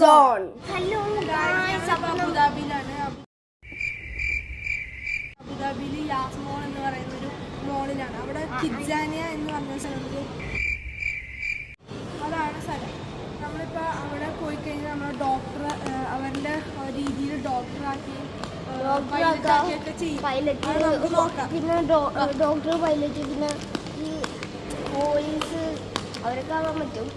Zone hello അബുദാബിയിലാണ്. അബുദാബിയിൽ യാസ് മോൾ എന്ന് പറയുന്ന ഒരു മോളിലാണ്. അവിടെ കിഡ്സാനിയ എന്ന് പറഞ്ഞ സ്ഥലത്ത് അതാണ് സ്ഥലം. നമ്മളിപ്പോൾ അവിടെ പോയി കഴിഞ്ഞാൽ നമ്മൾ ഡോക്ടർ അവരുടെ രീതിയിൽ ഡോക്ടറാക്കി പൈലറ്റ് പിന്നെ ഡോക്ടർ പൈലറ്റ് പിന്നെ ഈ പോലീസ് അവരൊക്കെ ആവാൻ പറ്റും.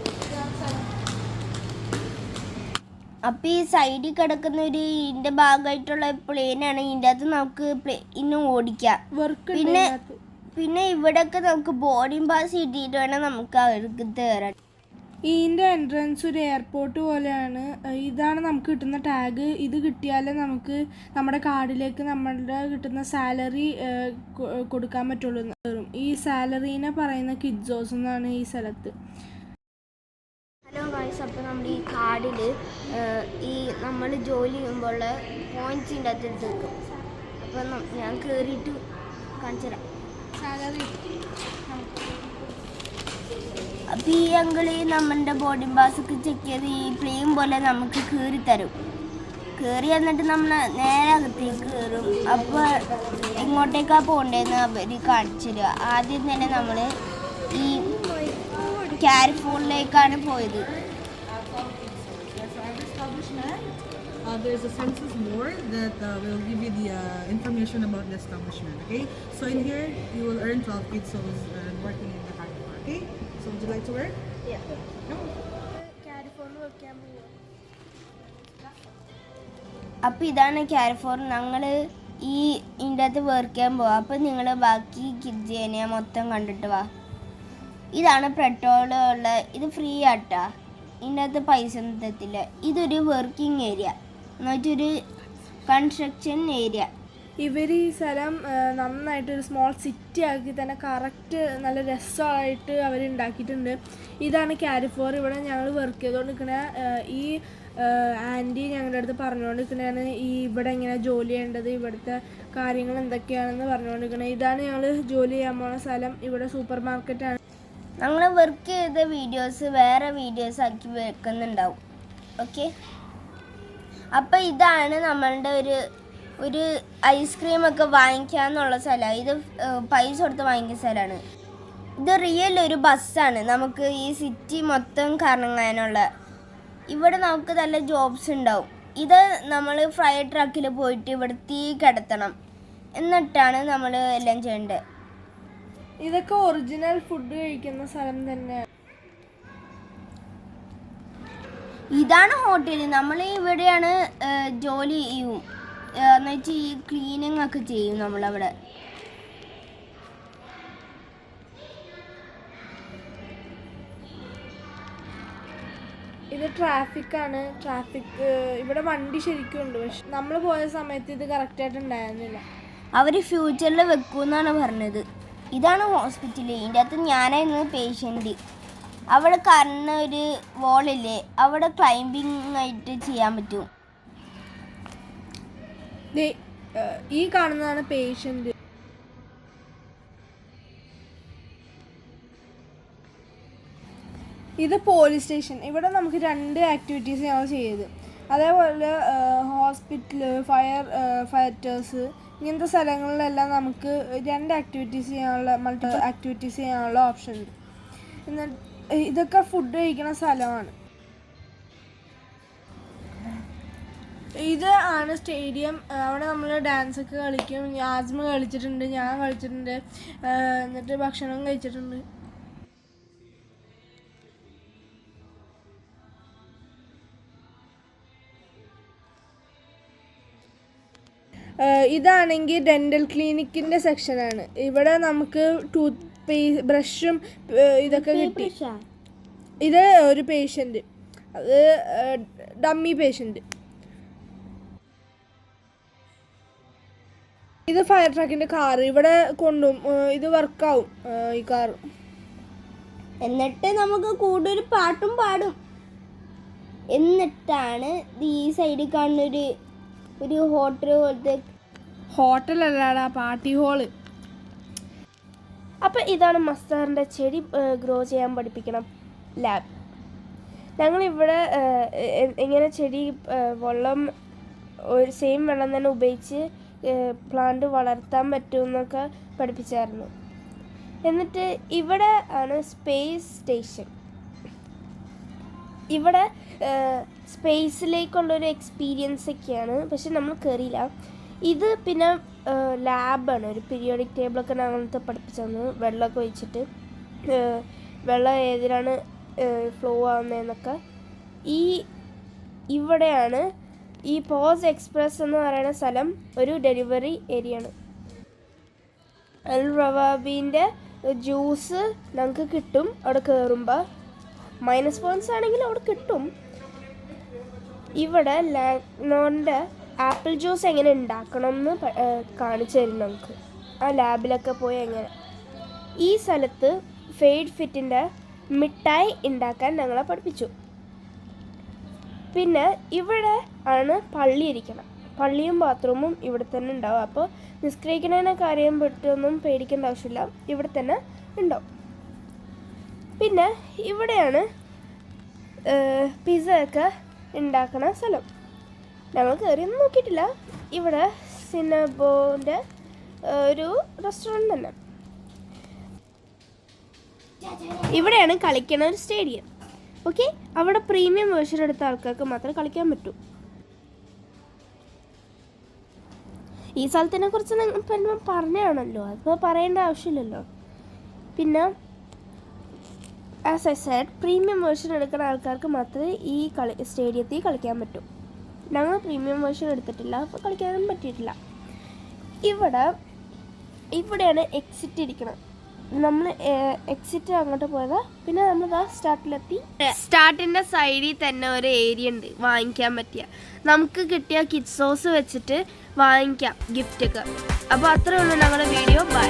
അപ്പൊ ഈ സൈഡിൽ കിടക്കുന്ന ഒരു ഇതിന്റെ ഭാഗമായിട്ടുള്ള പ്ലെയിനാണ്. ഇതിന്റെ അകത്ത് നമുക്ക് ഇന്ന് ഓടിക്കാം. വർക്ക് പിന്നെ പിന്നെ ഇവിടെയൊക്കെ നമുക്ക് ബോർഡിംഗ് പാസ് കിട്ടിയിട്ട് വേണം നമുക്ക് അവർക്ക് കയറാൻ ഇതിന്റെ എൻട്രൻസ് ഒരു എയർപോർട്ട് പോലെയാണ്. ഇതാണ് നമുക്ക് കിട്ടുന്ന ടാഗ് ഇത് കിട്ടിയാലേ നമുക്ക് നമ്മുടെ കാർഡിലേക്ക് നമ്മളുടെ കിട്ടുന്ന സാലറി കൊടുക്കാൻ പറ്റുള്ളൂ ഈ സാലറീനെ പറയുന്ന കിഡ്സോസ് എന്നാണ് ഈ സ്ഥലത്ത്. അപ്പോൾ നമ്മൾ ഈ കാർഡിൽ ഈ നമ്മൾ ജോലി ചെയ്യുമ്പോൾ പോയിന്റ്സിന്റെ അകത്ത് എടുത്ത് വെക്കും. അപ്പോൾ ഞാൻ കയറിയിട്ട് കാണിച്ചു തരാം. അപ്പം ഈ അങ്കിൾ നമ്മളുടെ ബോഡി പാസ് ഒക്കെ ചെക്ക് ചെയ്ത് ഈ പ്ലെയിൻ പോലെ നമുക്ക് കീറി തരും. കയറി എന്നിട്ട് നമ്മൾ നേരെ അകത്തേക്ക് കയറും അപ്പോൾ എങ്ങോട്ടേക്കാണ് പോകേണ്ടതെന്ന് അവർ കാണിച്ചു തരിക ആദ്യം തന്നെ നമ്മൾ ഈ കാരിഫോണിലേക്കാണ് പോയത്. Uh, there's a census board that uh, will give you the uh, information about the establishment. Okay, so in here you will earn 12 pesos uh, working in the car, Okay, so would you like to work? Yeah. No. അപ്പോൾ ഇതാണ് Carrefour ഞങ്ങൾ ഈ ഇതിന്റെ അകത്ത് വേർക്കാൻ പോവാം അപ്പോൾ നിങ്ങൾ ബാക്കി കിഡ്ജേനെ മൊത്തം കണ്ടിട്ട് വാ ഇതാണ് പെട്രോൾ ഉള്ള ഇത് ഫ്രീ ആട്ടാ ഇതിന്റെ അകത്ത് പൈസ ഒന്നും തത്തില്ല ഇതൊരു വർക്കിംഗ് ഏരിയ എന്നുവെച്ചൊരു കൺസ്ട്രക്ഷൻ ഏരിയ ഇവർ ഈ സ്ഥലം നന്നായിട്ടൊരു സ്മോൾ സിറ്റി ആക്കി തന്നെ കറക്റ്റ് നല്ല രസമായിട്ട് അവർ ഉണ്ടാക്കിയിട്ടുണ്ട്. ഇതാണ് കാരിഫോർ ഇവിടെ ഞങ്ങൾ വർക്ക് ചെയ്തുകൊണ്ട് നിൽക്കുന്ന ഈ ആന്റി ഞങ്ങളുടെ അടുത്ത് പറഞ്ഞുകൊണ്ട് നിൽക്കുന്നതാണ് ഈ ഇവിടെ എങ്ങനെ ജോലി ചെയ്യേണ്ടത് ഇവിടുത്തെ കാര്യങ്ങൾ എന്തൊക്കെയാണെന്ന് പറഞ്ഞുകൊണ്ട് നിൽക്കുന്നത് ഇതാണ് ഞങ്ങൾ ജോലി ചെയ്യാൻ പോകുന്ന സ്ഥലം. ഇവിടെ സൂപ്പർ മാർക്കറ്റാണ് ഞങ്ങൾ വർക്ക് ചെയ്ത വീഡിയോസ് വേറെ വീഡിയോസ് ആക്കി വെക്കുന്നുണ്ടാവും. ഓക്കെ അപ്പോൾ ഇതാണ് നമ്മളുടെ ഒരു ഒരു ഐസ്ക്രീം ഒക്കെ വാങ്ങിക്കാന്നുള്ള സ്ഥലമാണ് ഇത് പൈസ കൊടുത്ത് വാങ്ങിക്കുന്ന സ്ഥലമാണ്. ഇത് റിയൽ ഒരു ബസ്സാണ് നമുക്ക് ഈ സിറ്റി മൊത്തം കറങ്ങാനുള്ള. ഇവിടെ നമുക്ക് നല്ല ജോബ്സ് ഉണ്ടാവും. ഇത് നമ്മൾ ഫ്രൈ ട്രക്കിൽ പോയിട്ട് ഇവിടെ തീ കിടത്തണം. എന്നിട്ടാണ് നമ്മൾ എല്ലാം ചെയ്യേണ്ടത്. ഇതൊക്കെ ഒറിജിനൽ ഫുഡ് കഴിക്കുന്ന സ്ഥലം തന്നെ. ഇതാണ് ഹോട്ടൽ നമ്മൾ ഇവിടെയാണ് ജോലി ചെയ്യും. എന്ന് വെച്ചാൽ ഈ ക്ലീനിങ് ഒക്കെ ചെയ്യും നമ്മളവിടെ. ഇത് ട്രാഫിക്കാണ് ട്രാഫിക് ഇവിടെ വണ്ടി ശരിക്കും ഉണ്ട്. പക്ഷെ നമ്മൾ പോയ സമയത്ത് ഇത് കറക്റ്റായിട്ട് ഉണ്ടായിരുന്നില്ല. അവർ ഫ്യൂച്ചറിൽ വെക്കുമെന്നാണ് പറഞ്ഞത്. ഇതാണ് ഹോസ്പിറ്റൽ ഇതിന്റെ അകത്ത് ഞാനായിരുന്നു പേഷ്യന്റ് അവിടെ കറന്ന ഒരു വോളില്ലേ അവിടെ ക്ലൈംബിങ് ആയിട്ട് ചെയ്യാൻ പറ്റും. ഈ കാണുന്നതാണ് പേഷ്യന്റ് ഇത് പോലീസ് സ്റ്റേഷൻ ഇവിടെ നമുക്ക് രണ്ട് ആക്ടിവിറ്റീസ് ഞങ്ങൾ ചെയ്ത് അതേപോലെ ഹോസ്പിറ്റൽ ഫയർ ഫൈറ്റേഴ്സ് ഇങ്ങനത്തെ സ്ഥലങ്ങളിലെല്ലാം നമുക്ക് രണ്ട് ആക്ടിവിറ്റീസ് ചെയ്യാനുള്ള മൾട്ടി ആക്ടിവിറ്റീസ് ചെയ്യാനുള്ള ഓപ്ഷൻ ഉണ്ട്. എന്നിട്ട് ഇതൊക്കെ ഫുഡ് കഴിക്കുന്ന സ്ഥലമാണ്. ഇത് ആണ് സ്റ്റേഡിയം അവിടെ നമ്മൾ ഡാൻസ് ഒക്കെ കളിക്കും. ആസ്മ കളിച്ചിട്ടുണ്ട് ഞാൻ കളിച്ചിട്ടുണ്ട്. എന്നിട്ട് ഭക്ഷണം കഴിച്ചിട്ടുണ്ട്. ഇതാണെങ്കിൽ ഡെന്റൽ ക്ലിനിക്കിന്റെ സെക്ഷനാണ് ഇവിടെ നമുക്ക് ടൂത്ത് പേ ബ്രഷും ഇതൊക്കെ കിട്ടി. ഇത് ഒരു പേഷ്യന്റ് അത് ഡമ്മി പേഷ്യന്റ് ഇത് ഫയർ ട്രക്കിന്റെ കാർ ഇവിടെ കൊണ്ടും ഇത് വർക്കാവും ഈ കാർ എന്നിട്ട് നമുക്ക് കൂടുതൽ പാട്ടും പാടും. എന്നിട്ടാണ് ഈ സൈഡിൽ കാണുന്ന ഒരു ഒരു ഹോട്ടൽ പോലത്തെ ഹോട്ടലല്ലാടാ പാർട്ടി ഹോൾ. അപ്പൊ ഇതാണ് മസ്താറിന്റെ ചെടി ഗ്രോ ചെയ്യാൻ പഠിപ്പിക്കണം ലാബ്. ഞങ്ങളിവിടെ ഇങ്ങനെ ചെടി വെള്ളം ഒരു സെയിം വെള്ളം തന്നെ ഉപയോഗിച്ച് പ്ലാന്റ് വളർത്താൻ പറ്റുമെന്നൊക്കെ പഠിപ്പിച്ചായിരുന്നു. എന്നിട്ട് ഇവിടെ ആണ് സ്പേസ് സ്റ്റേഷൻ ഇവിടെ സ്പേസിലേക്കുള്ളൊരു എക്സ്പീരിയൻസ് ഒക്കെയാണ്. പക്ഷെ നമ്മൾ കയറിയില്ല ഇത് പിന്നെ ലാബാണ്. ഒരു പീരിയോഡിക് ടേബിളൊക്കെ ഞങ്ങൾക്ക് പഠിപ്പിച്ചു തന്നു. വെള്ളമൊക്കെ ഒഴിച്ചിട്ട്. വെള്ളം ഏതിനാണ് ഫ്ലോ ആവുന്നതെന്നൊക്കെ. ഈ ഇവിടെയാണ് ഈ പോസ് എക്സ്പ്രസ് എന്ന് പറയുന്ന സ്ഥലം ഒരു ഡെലിവറി ഏരിയ ആണ് അൽ റവാബീന്റെ ജ്യൂസ് നമുക്ക് കിട്ടും അവിടെ കയറുമ്പോൾ മൈനസ് പോയിന്റ്സ് ആണെങ്കിൽ അവിടെ കിട്ടും. ഇവിടെ ലാഗ്നോണിന്റെ ആപ്പിൾ ജ്യൂസ് എങ്ങനെ ഉണ്ടാക്കണം എന്ന് കാണിച്ചു തരും നമുക്ക്. ആ ലാബിലൊക്കെ പോയി എങ്ങനെ. ഈ സ്ഥലത്ത് ഫെയ്ഡ് ഫിറ്റിന്റെ മിഠായി ഉണ്ടാക്കാൻ ഞങ്ങളെ പഠിപ്പിച്ചു. പിന്നെ ഇവിടെ ആണ് പള്ളി ഇരിക്കണം. പള്ളിയും ബാത്റൂമും ഇവിടെ തന്നെ ഉണ്ടാവും. അപ്പോൾ നിസ്കരിക്കണേനെ കാര്യം പെട്ടൊന്നും പേടിക്കേണ്ട ആവശ്യമില്ല. ഇവിടെ തന്നെ ഉണ്ടാവും. പിന്നെ ഇവിടെയാണ് പിസയൊക്കെ ഒക്കെ ഉണ്ടാക്കുന്ന സ്ഥലം. ഞങ്ങൾ കയറിയൊന്നും നോക്കിയിട്ടില്ല. ഇവിടെ സിനബോന്റെ ഒരു റെസ്റ്റോറന്റ് തന്നെ. ഇവിടെയാണ് കളിക്കണ ഒരു സ്റ്റേഡിയം ഓക്കെ അവിടെ പ്രീമിയം വേർഷൻ എടുത്ത ആൾക്കാർക്ക് മാത്രമേ കളിക്കാൻ പറ്റൂ. ഈ സ്ഥലത്തിനെ കുറിച്ച് നിങ്ങൾ പറഞ്ഞാണല്ലോ അതിപ്പോൾ പറയേണ്ട ആവശ്യമില്ലല്ലോ. പിന്നെ as I said premium version എടുക്കുന്ന ആൾക്കാർക്ക് മാത്രമേ ഈ കളി സ്റ്റേഡിയത്തിൽ കളിക്കാൻ പറ്റൂ. ഞങ്ങൾ പ്രീമിയം വേർഷൻ എടുത്തിട്ടില്ല അപ്പോൾ കളിക്കാനും പറ്റിയിട്ടില്ല. ഇവിടെ ഇവിടെയാണ് എക്സിറ്റ് ഇരിക്കണം നമ്മൾ എക്സിറ്റ് അങ്ങോട്ട് പോയത് പിന്നെ നമ്മൾ ആ സ്റ്റാർട്ടിലെത്തി സ്റ്റാർട്ടിന്റെ സൈഡിൽ തന്നെ ഒരു ഏരിയ ഉണ്ട് വാങ്ങിക്കാൻ പറ്റിയ. നമുക്ക് കിട്ടിയ കിറ്റ് സോസ് വെച്ചിട്ട് വാങ്ങിക്കാം ഗിഫ്റ്റൊക്കെ അപ്പോൾ അത്രേ ഉള്ളൂ ഞങ്ങളുടെ വീഡിയോ ബൈ